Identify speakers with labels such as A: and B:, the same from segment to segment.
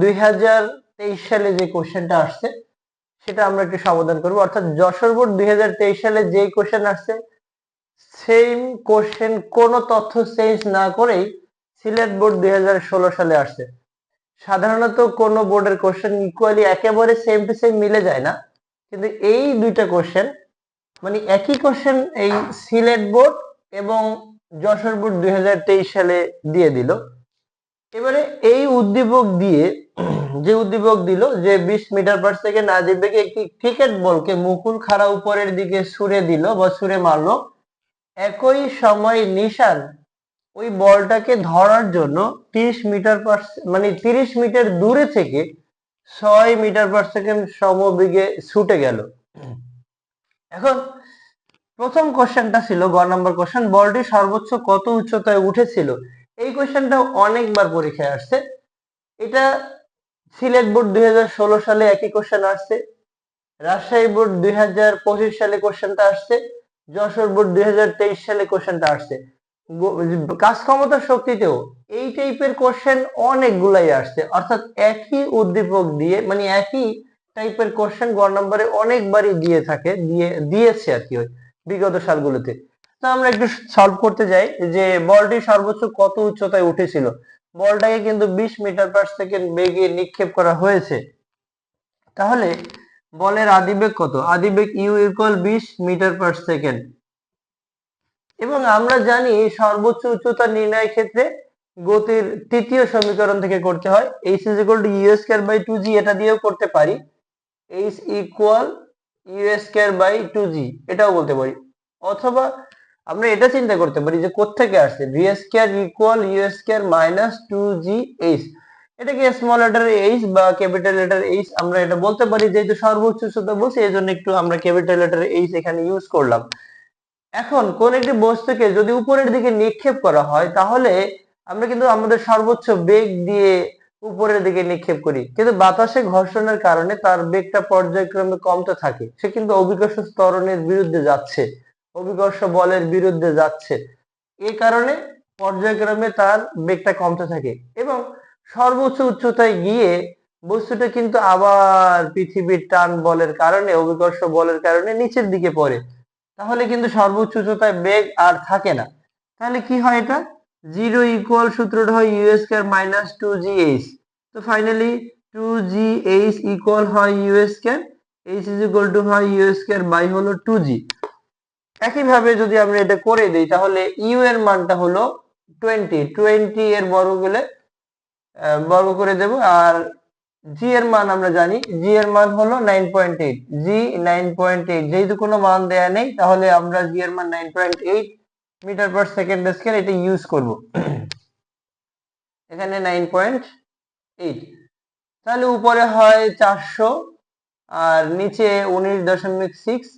A: দুই হাজার তেইশ সালে যে কোশ্চেনটা আসছে, সেটা আমরা একটু সমাধান করব। অর্থাৎ যশোর বোর্ড দুই হাজার তেইশ সালে যে কোশ্চেন আসছে সেম কোশ্চেন কোনো তথ্য চেঞ্জ না করেই সিলেট বোর্ড দুই হাজার ষোলো সালে আসছে। সাধারণত কোনো বোর্ডের কোশ্চেন ইকুয়ালি একেবারে সেম টু সেম মিলে যায় না। কিন্তু এই দুইটা কোশ্চেন মানে একই কোশ্চেন এই সিলেট বোর্ড এবং যশোর বোর্ড দুই হাজার তেইশ সালে দিয়ে দিল। এবারে এই উদ্দীপক দিয়ে যে উদ্দীপক দিল যে বিশ মিটার পার সেকেন্ড আজিব বেগে একটি ক্রিকেট বলকে মুকুল খাড়া উপরের দিকে ছুড়ে দিল বা ছুড়ে মারলো। একই সময় নিশান ওই বলটাকে ধরার জন্য তিরিশ মিটার পার মানে তিরিশ মিটার দূরে থেকে ছয় মিটার পার সেকেন্ড সমবেগে ছুটে গেল। এখন প্রথম কোশ্চেনটা ছিল, গ নম্বর কোশ্চেন বলটি সর্বোচ্চ কত উচ্চতায় উঠেছিল? এই কোশ্চেনটা অনেকবার পরীক্ষায় আসছে। এটা সিলেট বোর্ড দুই হাজার ষোলো সালে একই কোশ্চেন আসছে। রাজশাহী বোর্ড দুই হাজার পঁচিশ সালে কোশ্চেনটা আসছে। যশোর বোর্ড দুই হাজার তেইশ সালে কোশ্চেনটা আসছে। কাজ ক্ষমতার শক্তিতেও এই টাইপের কোশ্চেন অনেকগুলাই আসছে। অর্থাৎ একই উদ্দীপক দিয়ে মানে একই টাইপের কোশ্চেন গড় নম্বরে অনেকবারই দিয়ে থাকে, দিয়ে, দিয়েছে আর কি ওই বিগত সালগুলোতে। তো আমরা একটু সলভ করতে যাই যে বলটি সর্বোচ্চ কত উচ্চতায় উঠেছিল? বলটাকে কিন্তু বিশ মিটার পার সেকেন্ড বেগে নিক্ষেপ করা হয়েছে। তাহলে বলের আদিবেগ কত? আদিবেগ ইউ ইকুয়াল বিশ মিটার পার সেকেন্ড এবং আমরা জানি সর্বোচ্চ উচ্চতা নির্ণয়ের ক্ষেত্রে গতির তৃতীয় সমীকরণ থেকে করতে হয়। H is equal to u square by two g এটা দিয়েও করতে পারি। H equal u square by two g এটাও বলতে পারি। অথবা আমরা এটা চিন্তা করতে পারি যে কোত্থেকে আসছে? V square equal u square minus two g h এটাকে স্মল লেটার এইচ বা ক্যাপিটাল লেটার এইচ আমরা এটা বলতে পারি যেহেতু সর্বোচ্চ উচ্চতা বলছি এই জন্য একটু আমরা ক্যাপিটাল লেটার এইচ এখানে ইউজ করলাম। এখন কোন একটি বস্তুকে যদি উপরের দিকে নিক্ষেপ করা হয়, তাহলে আমরা কিন্তু আমাদের সর্বোচ্চ বেগ দিয়ে উপরের দিকে নিক্ষেপ করি। কিন্তু বাতাসে ঘর্ষণের কারণে তার বেগটা পর্যায়ক্রমে কমতে থাকে। সে কিন্তু অভিকর্ষ ত্বরণের বিরুদ্ধে যাচ্ছে। অভিকর্ষ বলের বিরুদ্ধে যাচ্ছে। এ কারণে পর্যায়ক্রমে তার বেগটা কমতে থাকে এবং সর্বোচ্চ উচ্চতায় গিয়ে বস্তুটা কিন্তু আবার পৃথিবীর টান বলের কারণে, অভিকর্ষ বলের কারণে নিচের দিকে পড়ে। তাহলে কিন্তু সর্বোচ্চ উচ্চতায় বেগ আর থাকে না। তাহলে কি হয় এটা? জিরো ইকুয়াল সূত্রটা হয় u square minus two g h. তো finally two g h equal হয় u square, h is equal to হয় ইউ স্কয়ার বাই হলো টু জি। একইভাবে যদি আমরা এটা করে দিই, তাহলে ইউ এর মানটা হলো টোয়েন্টি টোয়েন্টি এর বর্গ গেলে বর্গ করে দেব, আর জি এর মান আমরা জানি জি এর মান হলো nine point eight g nine point eight যেহেতু কোনো মান দেয়া নেই, তাহলে আমরা জি এর মান nine point eight metre per second scale এটা ইউজ করব। এখানে নাইন পয়েন্ট এইট তাহলে উপরে হয় চারশো, আর নিচে উনিশ দশমিক সিক্স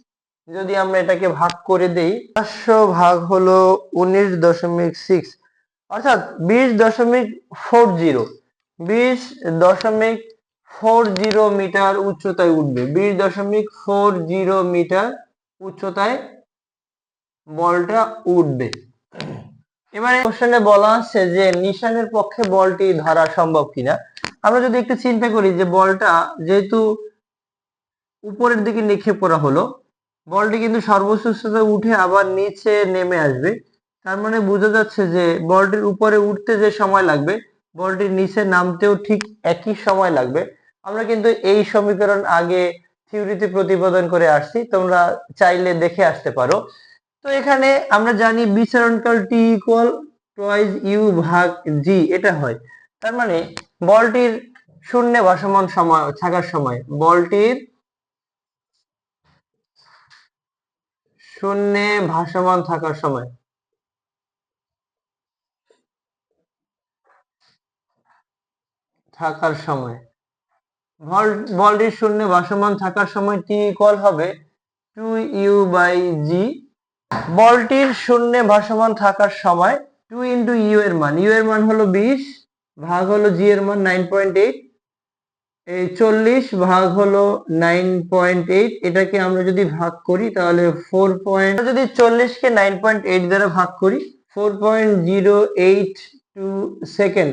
A: যদি আমরা এটাকে ভাগ করে দেই, পাঁচশো ভাগ হলো উনিশ দশমিক সিক্স অর্থাৎ বিশ দশমিক ফোর জিরো বিশ দশমিক ফোর জিরো মিটার উচ্চতায় উঠবে, বিশ দশমিক ফোর জিরো মিটার উচ্চতায় বলটা উঠবে। এবারে কোশ্চেনে বলা আছে যে নিশানের পক্ষে বলটি ধরা সম্ভব কিনা। আমরা যদি একটু চিন্তা করি যে বলটা যেহেতু উপরের দিকে নিক্ষেপ করা হলো বলটি কিন্তু সর্বোচ্চ উঠে আবার নিচে নেমে আসবে। তার মানে বোঝা যাচ্ছে যে বলটির উপরে উঠতে যে সময় লাগবে, বলটির নিচে নামতেও ঠিক একই সময় লাগবে। আমরা কিন্তু এই সমীকরণ আগে থিওরিতে প্রতিপাদন করে আসছি, তোমরা চাইলে দেখে আসতে পারো। তো এখানে আমরা জানি বিচরণকাল টি ইকুয়াল টয়েস ইউ ভাগ জি, এটা হয়। তার মানে বলটির শূন্যে ভাসমান সময়, থাকার সময় বলটির শূন্যে ভাসমান থাকার সময়। থাকার সময়। বল বলটির শূন্যে ভাসমান থাকার সময় টি ইকুয়াল হবে টু ইউ বাই জি বলটির শূন্যে ভাসমান থাকার সময় টু ইন্টু ইউ এর মান। ইউ এর মান হলো বিশ, ভাগ হলো জি এর মান নাইন পয়েন্ট এইট এই চল্লিশ ভাগ হলো নাইন পয়েন্ট এইট এটাকে আমরা যদি ভাগ করি তাহলে ফোর পয়েন্ট যদি চল্লিশকে নাইন পয়েন্ট এইট দ্বারা ভাগ করি four point zero eight two second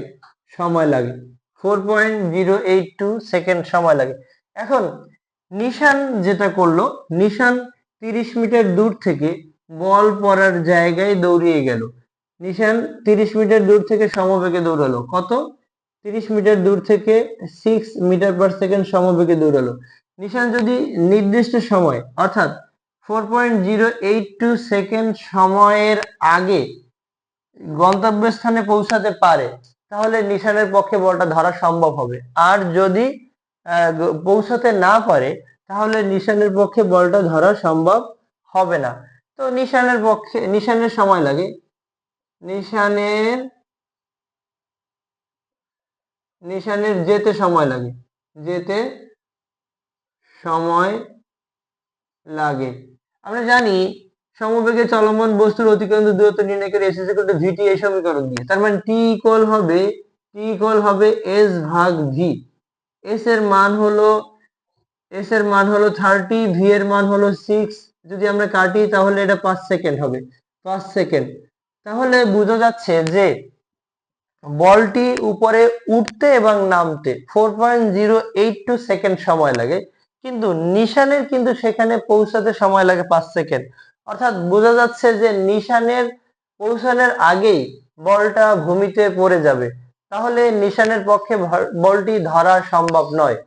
A: সময় লাগে। Four point zero eight two second সময় লাগে। এখন নিশান যেটা করল, নিশান তিরিশ মিটার দূর থেকে বল পড়ার জায়গায় দৌড়িয়ে গেল। নিশান তিরিশ মিটার দূর থেকে সমবেগে দৌড়ালো। কত? তিরিশ মিটার দূর থেকে সিক্স মিটার পার সেকেন্ড সমবেগে দৌড়ালো। নিশান যদি নির্দিষ্ট সময়, অর্থাৎ four point zero eight two second সময়ের আগে গন্তব্যস্থানে পৌঁছাতে পারে, তাহলে নিশানের পক্ষে বলটা ধরা সম্ভব হবে। আর যদি পৌঁছাতে না পারে, তাহলে নিশানের পক্ষে বলটা ধরা সম্ভব হবে না। তো নিশানের পক্ষে, নিশানের সময় লাগে। নিশানের নিশানের যেতে সময় লাগে। যেতে সময় লাগে। আমরা জানি সমবেগে চলমান বস্তুর অতিক্রান্ত দূরত্ব নির্ণয় করে এস ইকুয়াল ভিটি এই সমীকরণ দিয়ে। তার মানে টি ইকুয়াল হবে টি ইকুয়াল হবে এস ভাগ ভি এস এর মান হলো এস এর মান হলো থার্টি ভি এর মান হলো সিক্স যদি আমরা কাটি তাহলে এটা পাঁচ সেকেন্ড হবে, পাঁচ সেকেন্ড। তাহলে বোঝা যাচ্ছে যে বলটি উপরে উঠতে এবং নামতে। Four point zero eight two second সময় লাগে। কিন্তু নিশানের কিন্তু সেখানে পৌঁছাতে সময় লাগে পাঁচ সেকেন্ড অর্থাৎ বোঝা যাচ্ছে যে নিশানের পৌঁছানোর আগেই বলটা ভূমিতে পড়ে যাবে। তাহলে নিশানের পক্ষে বলটি ধরা সম্ভব নয়।